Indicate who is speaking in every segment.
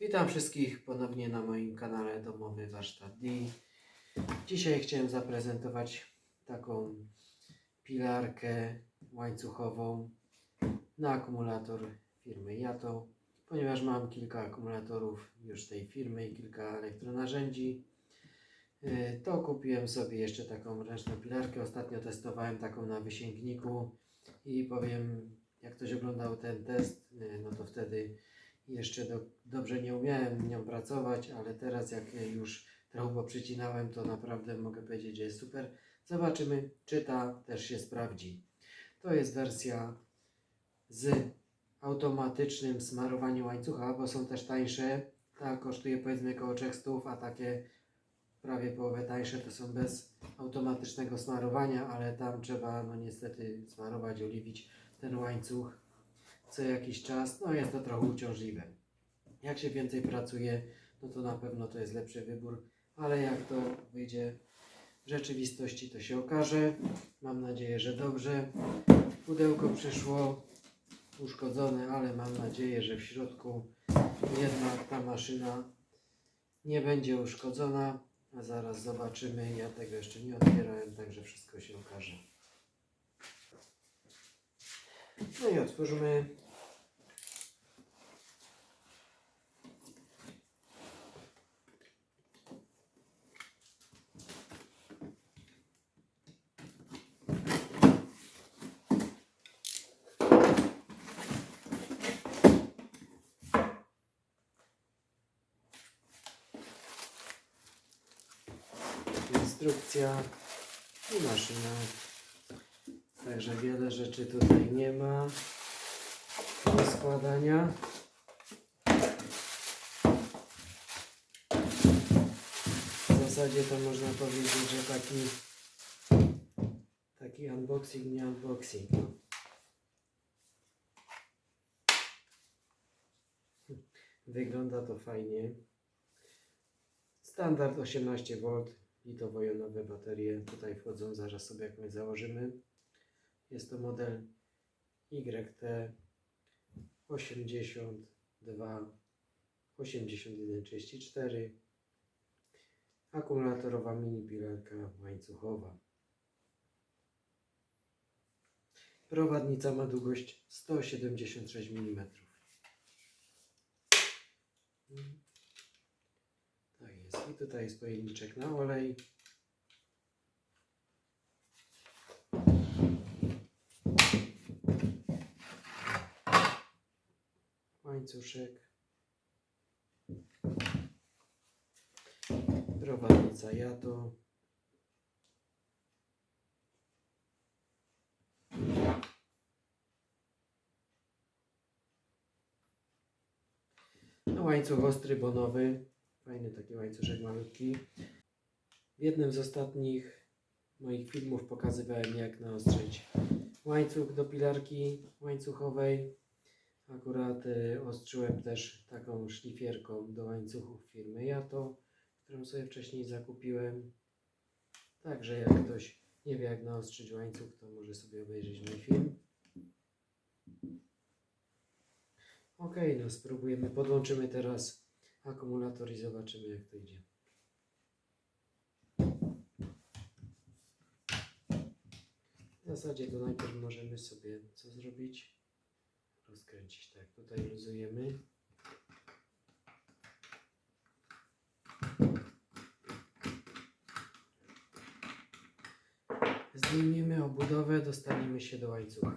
Speaker 1: Witam wszystkich ponownie na moim kanale Domowy Warsztat D. Dzisiaj chciałem zaprezentować taką pilarkę łańcuchową na akumulator firmy Yato, ponieważ mam kilka akumulatorów już tej firmy i kilka elektronarzędzi. yy, To kupiłem sobie jeszcze taką ręczną pilarkę. Ostatnio testowałem taką na wysięgniku i powiem, jak ktoś oglądał ten test, yy, no to wtedy jeszcze do, dobrze nie umiałem nią pracować, ale teraz jak już trochę poprzycinałem, to naprawdę mogę powiedzieć, że jest super. Zobaczymy, czy ta też się sprawdzi. To jest wersja z automatycznym smarowaniem łańcucha, bo są też tańsze. Ta kosztuje powiedzmy około 300, a takie prawie połowę tańsze to są bez automatycznego smarowania, ale tam trzeba no niestety smarować, oliwić ten łańcuch co jakiś czas, no jest to trochę uciążliwe. Jak się więcej pracuje, no to na pewno to jest lepszy wybór, ale jak to wyjdzie w rzeczywistości, to się okaże. Mam nadzieję, że dobrze. Pudełko przyszło uszkodzone, ale mam nadzieję, że w środku jednak ta maszyna nie będzie uszkodzona. A zaraz zobaczymy. Ja tego jeszcze nie otwierałem, także wszystko się okaże. No i otwórzmy. Instrukcja i maszyna. Także wiele rzeczy tutaj nie ma do składania. W zasadzie to można powiedzieć, że taki taki unboxing, nie unboxing. No. Wygląda to fajnie. Standard 18V, litowo-jonowe baterie. Tutaj wchodzą, zaraz sobie jakąś założymy. Jest to model YT 82 8134 akumulatorowa mini pilarka łańcuchowa. Prowadnica ma długość 176 mm. Jest. I tutaj jest pojemniczek na olej. łańcuszek, prowadnica jato, no łańcuch ostry bonowy, fajny taki łańcuszek malutki. W jednym z ostatnich moich filmów pokazywałem jak naostrzyć łańcuch do pilarki łańcuchowej. Akurat y, ostrzyłem też taką szlifierką do łańcuchów firmy Jato, którą sobie wcześniej zakupiłem. Także jak ktoś nie wie jak naostrzyć łańcuch, to może sobie obejrzeć mój film. Ok, no spróbujemy. Podłączymy teraz akumulator i zobaczymy jak to idzie. W zasadzie to najpierw możemy sobie co zrobić? rozkręcić. Tak, tutaj luzujemy. Zdejmiemy obudowę, dostaniemy się do łańcucha.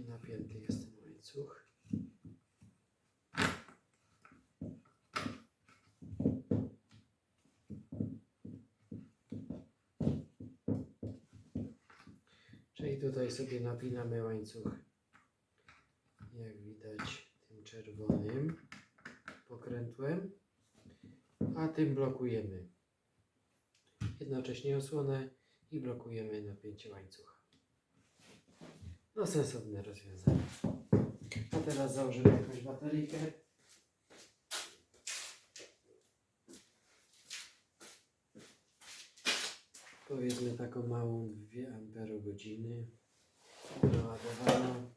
Speaker 1: Napięty jest ten łańcuch. Czyli tutaj sobie napinamy łańcuch, jak widać, tym czerwonym pokrętłem, a tym blokujemy jednocześnie osłonę i blokujemy napięcie łańcucha. No sensowne rozwiązanie. A teraz założymy jakąś bateryjkę. Powiedzmy taką małą 2 amperogodziny naładowaną.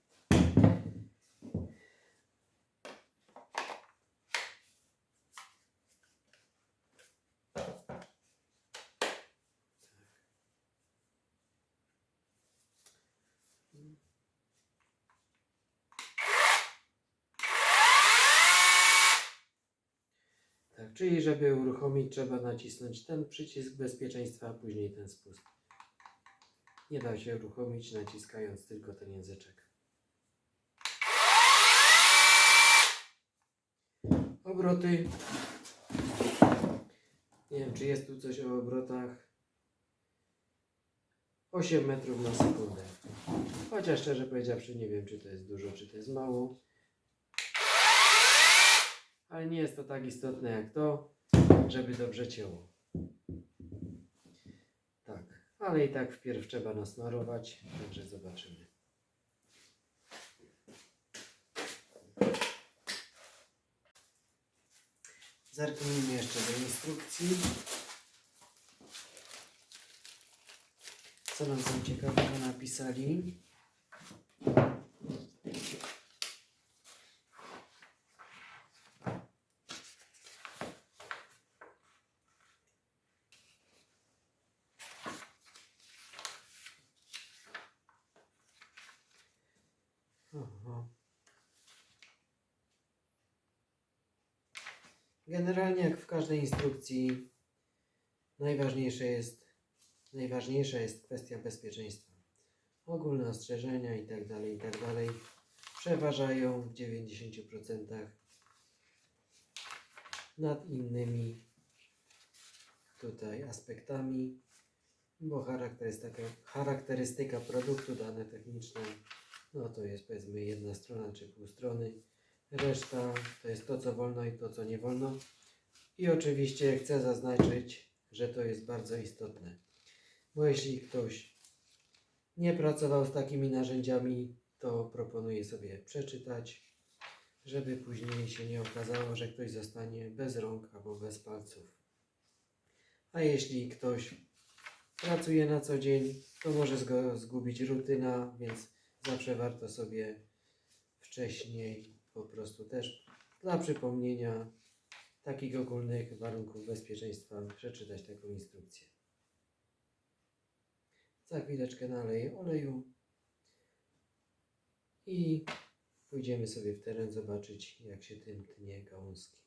Speaker 1: Tak, czyli żeby uruchomić trzeba nacisnąć ten przycisk bezpieczeństwa, a później ten spust. Nie da się uruchomić naciskając tylko ten języczek. Obroty. Nie wiem, czy jest tu coś o obrotach. 8 metrów na sekundę. Chociaż szczerze powiedziawszy nie wiem, czy to jest dużo, czy to jest mało. Ale nie jest to tak istotne jak to, żeby dobrze cięło. Tak, ale i tak wpierw trzeba nasmarować, także zobaczymy. Zerknijmy jeszcze do instrukcji. Co nam tam ciekawego napisali? Aha. Generalnie jak w instrukcji najważniejsze jest, najważniejsza jest kwestia bezpieczeństwa. Ogólne ostrzeżenia i tak dalej, i tak przeważają w 90% nad innymi tutaj aspektami, bo charakterystyka, charakterystyka produktu, dane techniczne, no to jest powiedzmy jedna strona czy pół strony. Reszta to jest to, co wolno i to, co nie wolno. I oczywiście chcę zaznaczyć, że to jest bardzo istotne. Bo jeśli ktoś nie pracował z takimi narzędziami, to proponuję sobie przeczytać, żeby później się nie okazało, że ktoś zostanie bez rąk albo bez palców. A jeśli ktoś pracuje na co dzień, to może zgubić rutyna, więc zawsze warto sobie wcześniej po prostu też dla przypomnienia takich ogólnych warunków bezpieczeństwa przeczytać taką instrukcję. Za chwileczkę naleję oleju i pójdziemy sobie w teren zobaczyć jak się tym tnie gałązki.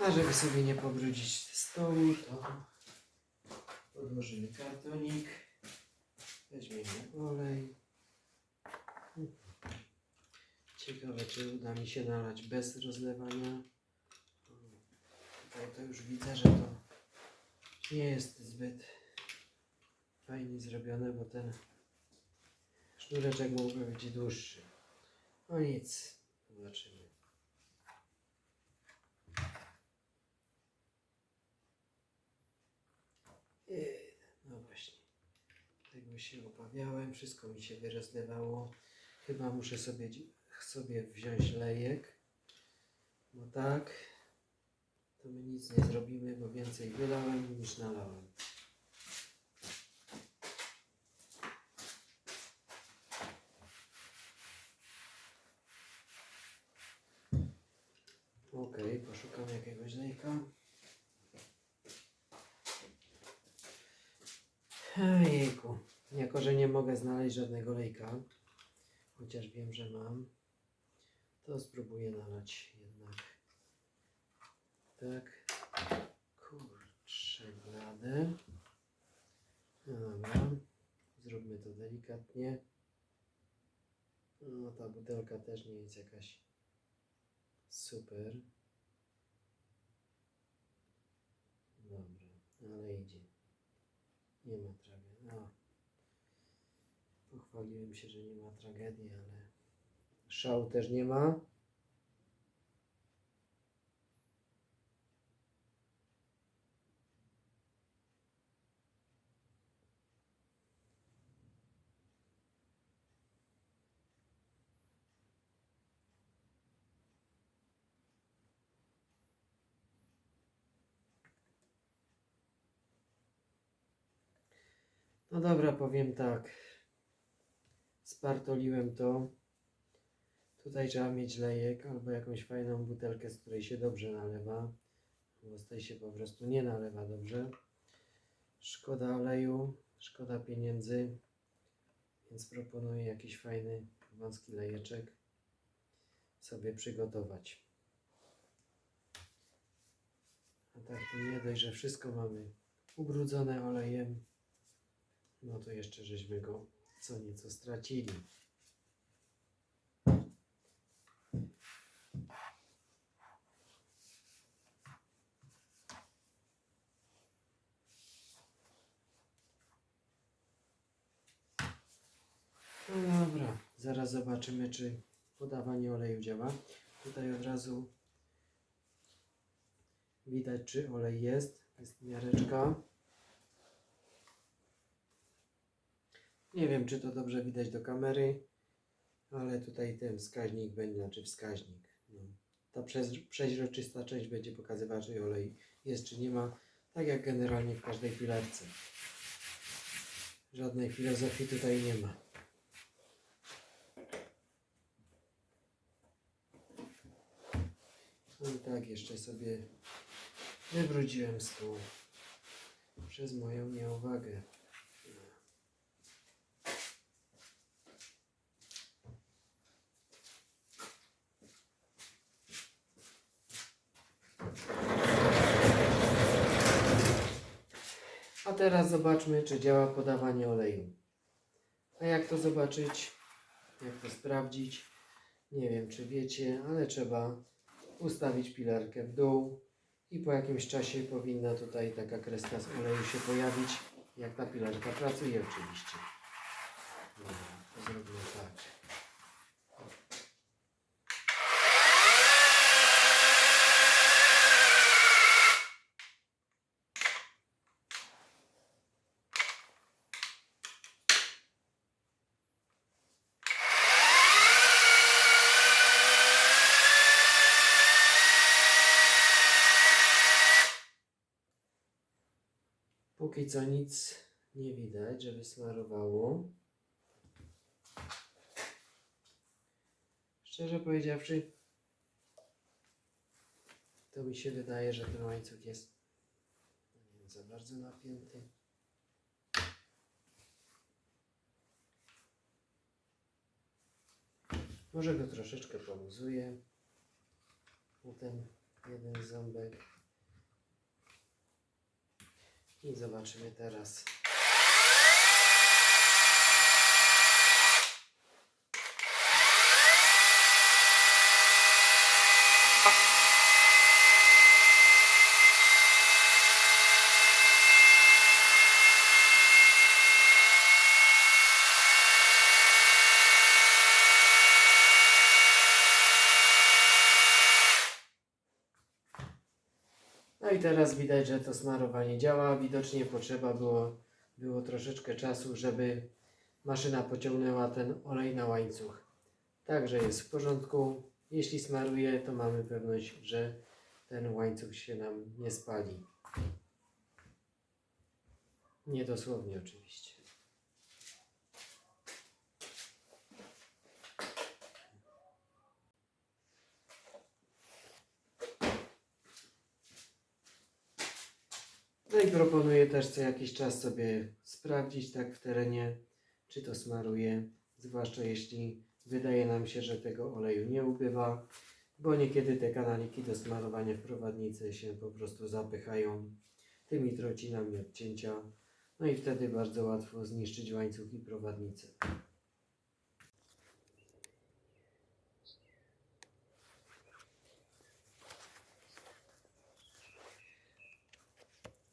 Speaker 1: A żeby sobie nie pobrudzić stołu, to podłożymy kartonik, weźmiemy olej. Ciekawe, czy uda mi się nalać bez rozlewania. Tutaj to już widzę, że to nie jest zbyt fajnie zrobione, bo ten sznureczek mógłby być dłuższy. No nic, zobaczymy. Tego się obawiałem. Wszystko mi się wyrozlewało. Chyba muszę sobie, sobie wziąć lejek. Bo tak, to my nic nie zrobimy, bo więcej wylałem niż nalałem. Okej, poszukam jakiegoś lejka. Ejku, jako że nie mogę znaleźć żadnego lejka, chociaż wiem, że mam, To spróbuję nalać jednak. Tak. Kurczę, blade. No dobra. Zróbmy to delikatnie. No ta butelka też nie jest jakaś super. Dobra, ale idzie. Nie ma tragedii. Pochwaliłem się, że nie ma tragedii, ale szału też nie ma. No dobra, powiem tak. Spartoliłem to. Tutaj trzeba mieć lejek albo jakąś fajną butelkę, z której się dobrze nalewa. Bo z tej się po prostu nie nalewa dobrze. Szkoda oleju, szkoda pieniędzy. Więc proponuję jakiś fajny, wąski lejeczek sobie przygotować. A tak to nie dość, że wszystko mamy ubrudzone olejem, no to jeszcze żeśmy go co nieco stracili. No dobra, zaraz zobaczymy, czy podawanie oleju działa. Tutaj od razu widać, czy olej jest. Jest miareczka. Nie wiem, czy to dobrze widać do kamery, ale tutaj ten wskaźnik będzie, znaczy wskaźnik. No. Ta przeźroczysta część będzie pokazywała, czy olej jest, czy nie ma. Tak jak generalnie w każdej filarce. Żadnej filozofii tutaj nie ma. No i tak jeszcze sobie wywróciłem stół przez moją nieuwagę. A teraz zobaczmy, czy działa podawanie oleju. A jak to zobaczyć? Jak to sprawdzić? Nie wiem, czy wiecie, ale trzeba ustawić pilarkę w dół i po jakimś czasie powinna tutaj taka kreska z oleju się pojawić, jak ta pilarka pracuje oczywiście. Dobra, to zrobimy tak. Póki co nic nie widać, żeby smarowało. Szczerze powiedziawszy, to mi się wydaje, że ten łańcuch jest nie wiem, za bardzo napięty. Może go troszeczkę poluzuję. O ten jeden ząbek. I zobaczymy teraz. Teraz widać, że to smarowanie działa. Widocznie potrzeba było, było troszeczkę czasu, żeby maszyna pociągnęła ten olej na łańcuch. Także jest w porządku. Jeśli smaruje, to mamy pewność, że ten łańcuch się nam nie spali. Nie dosłownie oczywiście. No i proponuję też co jakiś czas sobie sprawdzić tak w terenie, czy to smaruje, zwłaszcza jeśli wydaje nam się, że tego oleju nie ubywa, bo niekiedy te kanaliki do smarowania w prowadnicy się po prostu zapychają tymi trocinami odcięcia, no i wtedy bardzo łatwo zniszczyć łańcuch i prowadnicę.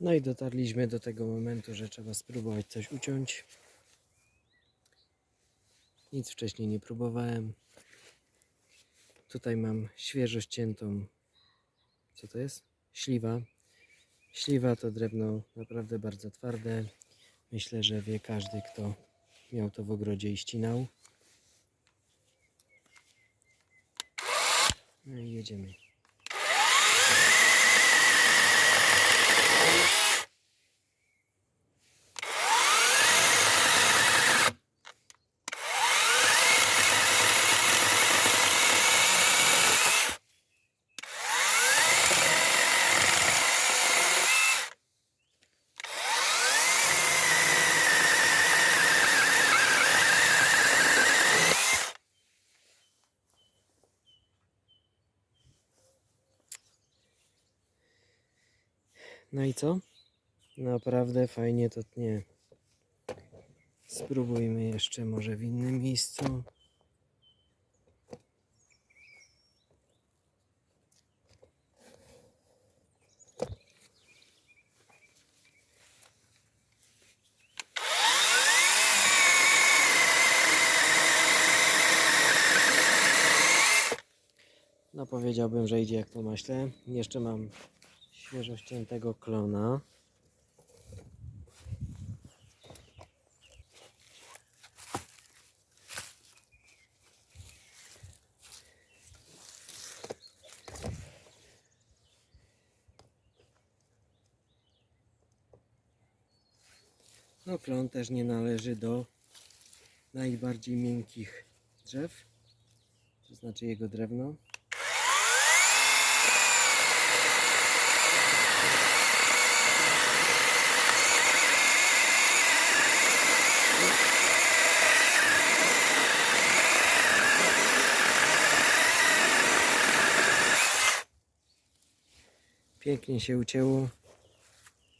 Speaker 1: No i dotarliśmy do tego momentu, że trzeba spróbować coś uciąć. Nic wcześniej nie próbowałem. Tutaj mam świeżo ściętą. Co to jest? Śliwa. Śliwa to drewno naprawdę bardzo twarde. Myślę, że wie każdy, kto miał to w ogrodzie i ścinał. No i jedziemy. No i co? Naprawdę fajnie to tnie. Spróbujmy jeszcze może w innym miejscu. No powiedziałbym, że idzie jak po maśle. Jeszcze mam świeżo ściętego klona. No klon też nie należy do najbardziej miękkich drzew, to znaczy jego drewno. Pięknie się ucięło.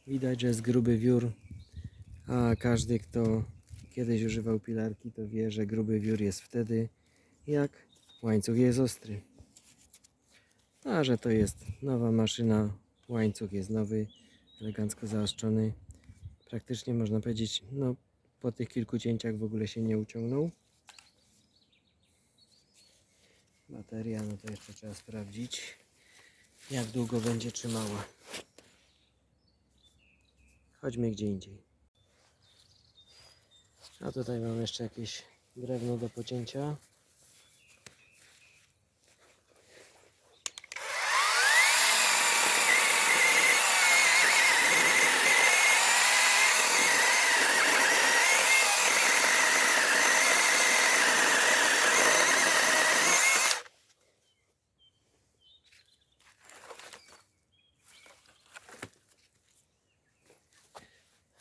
Speaker 1: Widać, że jest gruby wiór, a każdy, kto kiedyś używał pilarki, to wie, że gruby wiór jest wtedy, jak łańcuch jest ostry. A że to jest nowa maszyna, łańcuch jest nowy, elegancko zaostrzony. Praktycznie można powiedzieć, no po tych kilku cięciach w ogóle się nie uciągnął. Bateria, no to jeszcze trzeba sprawdzić, jak długo będzie trzymała. Chodźmy gdzie indziej. A tutaj mam jeszcze jakieś drewno do pocięcia.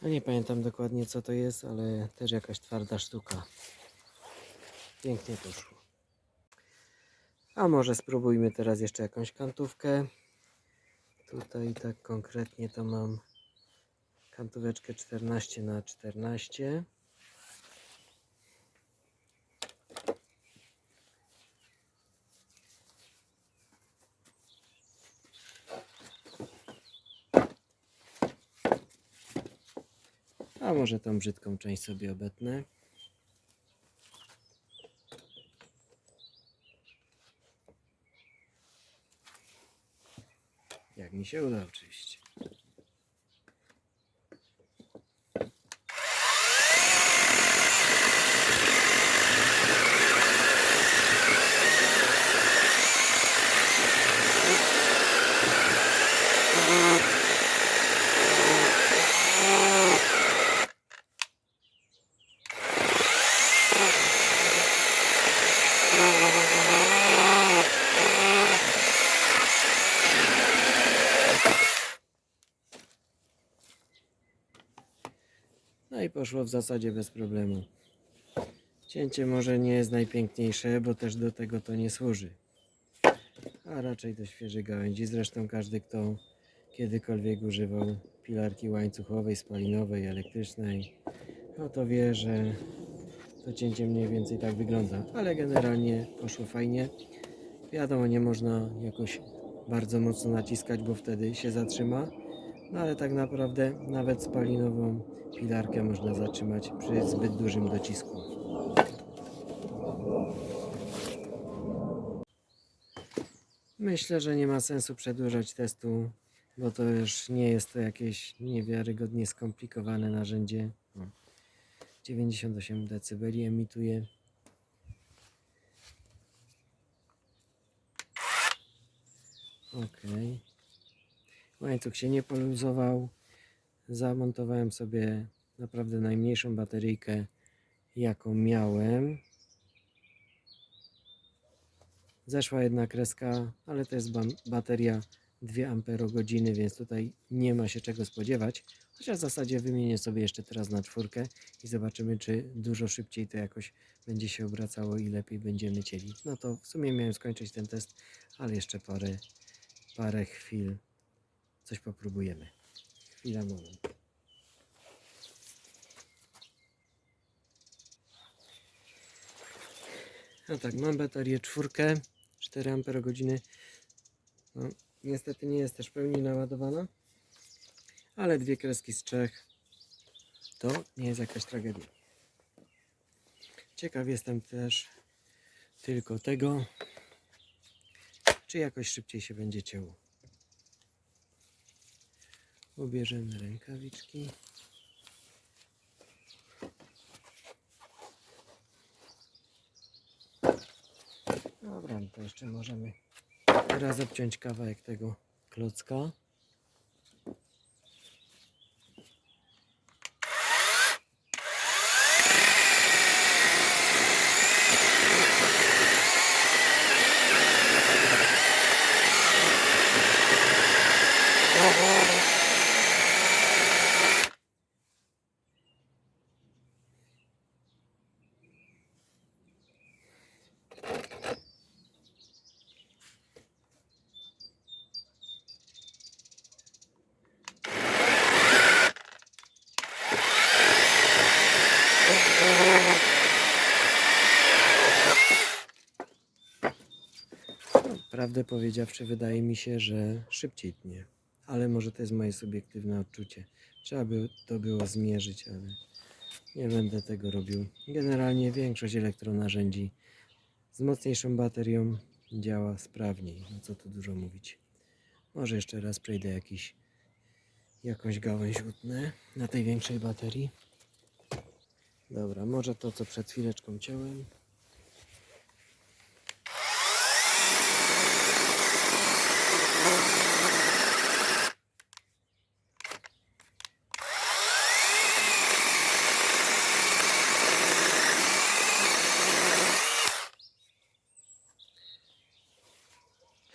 Speaker 1: No nie pamiętam dokładnie co to jest, ale też jakaś twarda sztuka. Pięknie poszło. A może spróbujmy teraz jeszcze jakąś kantówkę. Tutaj tak konkretnie to mam kantóweczkę 14 na 14 może tą brzydką część sobie obetnę. Jak mi się uda oczywiście. No i poszło w zasadzie bez problemu. Cięcie może nie jest najpiękniejsze, bo też do tego to nie służy. A raczej do świeżej gałęzi. Zresztą każdy, kto kiedykolwiek używał pilarki łańcuchowej, spalinowej, elektrycznej, no to wie, że to cięcie mniej więcej tak wygląda. Ale generalnie poszło fajnie. Wiadomo, nie można jakoś bardzo mocno naciskać, bo wtedy się zatrzyma. No ale tak naprawdę nawet spalinową pilarkę można zatrzymać przy zbyt dużym docisku. Myślę, że nie ma sensu przedłużać testu, bo to już nie jest to jakieś niewiarygodnie skomplikowane narzędzie. O, 98 dB emituje. Ok. Łańcuch się nie poluzował. Zamontowałem sobie naprawdę najmniejszą bateryjkę, jaką miałem. Zeszła jedna kreska, ale to jest bateria 2 Ah, więc tutaj nie ma się czego spodziewać. Chociaż w zasadzie wymienię sobie jeszcze teraz na czwórkę i zobaczymy, czy dużo szybciej to jakoś będzie się obracało i lepiej będziemy cieli. No to w sumie miałem skończyć ten test, ale jeszcze parę, parę chwil coś popróbujemy. Chwila, moment. No tak, mam baterię czwórkę, 4 Ah. No, niestety nie jest też w pełni naładowana, ale dwie kreski z trzech to nie jest jakaś tragedia. Ciekaw jestem też tylko tego, czy jakoś szybciej się będzie cięło. Ubierzemy rękawiczki. Dobra, no to jeszcze możemy teraz obciąć kawałek tego klocka. Prawdę powiedziawszy, wydaje mi się, że szybciej tnie. Ale może to jest moje subiektywne odczucie. Trzeba by to było zmierzyć, ale nie będę tego robił. Generalnie większość elektronarzędzi z mocniejszą baterią działa sprawniej. No co tu dużo mówić. Może jeszcze raz przejdę jakiś, jakąś gałąź utnę na tej większej baterii. Dobra, może to co przed chwileczką ciąłem.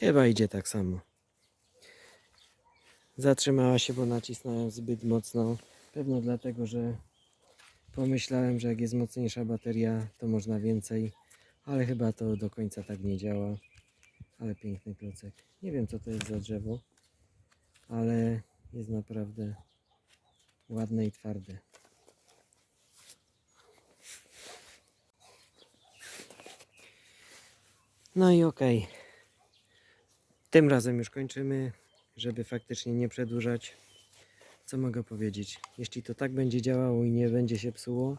Speaker 1: Chyba idzie tak samo. Zatrzymała się, bo nacisnąłem zbyt mocno. Pewno dlatego, że pomyślałem, że jak jest mocniejsza bateria, to można więcej. Ale chyba to do końca tak nie działa. Ale piękny klocek. Nie wiem co to jest za drzewo, ale jest naprawdę ładne i twarde. No i okej. Tym razem już kończymy, żeby faktycznie nie przedłużać. Co mogę powiedzieć? Jeśli to tak będzie działało i nie będzie się psuło,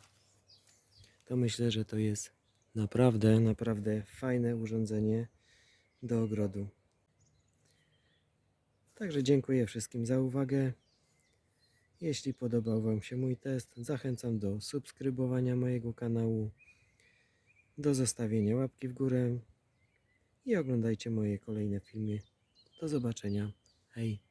Speaker 1: to myślę, że to jest naprawdę, naprawdę fajne urządzenie do ogrodu. Także dziękuję wszystkim za uwagę. Jeśli podobał Wam się mój test, zachęcam do subskrybowania mojego kanału, do zostawienia łapki w górę i oglądajcie moje kolejne filmy. Do zobaczenia. Hej.